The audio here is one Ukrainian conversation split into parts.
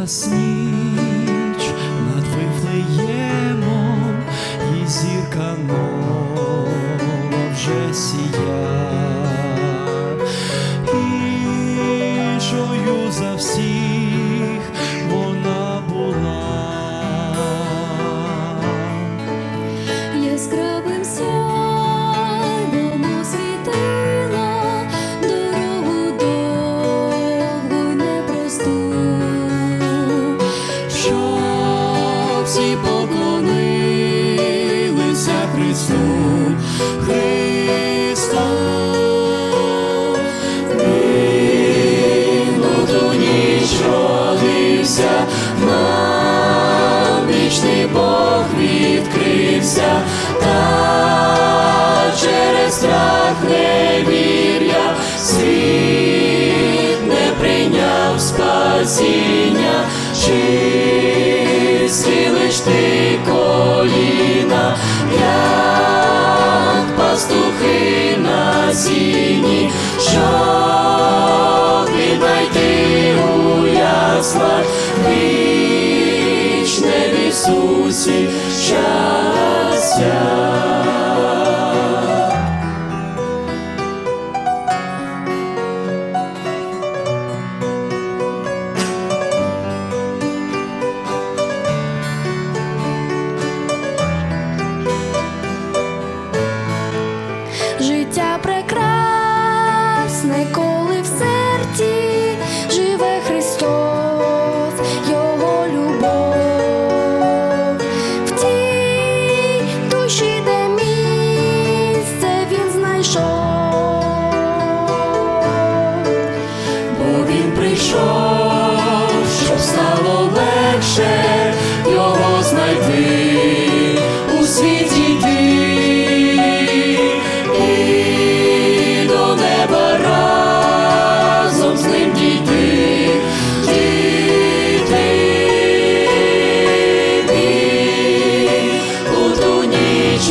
нас ніч над Вифлеємом, і зірка нова вже сія. Іншою за всіх вона була. Яскравим сяйвом Бог відкрився, та через страх невір'я Ісусі щастя.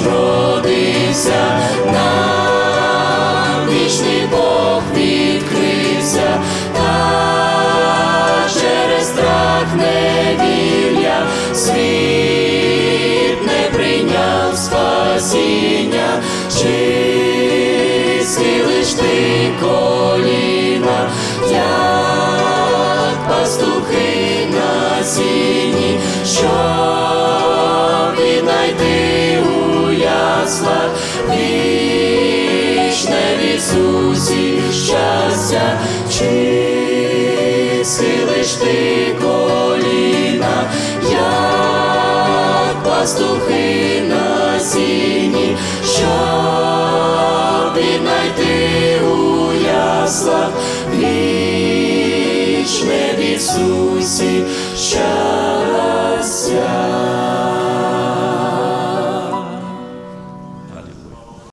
Родився нам вічний Бог відкрився, та через страх невір'я світ не прийняв спасіння, чи схилиш ти коліна, яслах вічне в Ісусі щастя, чи схилиш ти коліна, як пастухи на сіні, щоб віднайти у яслах вічне в Ісусі щастя.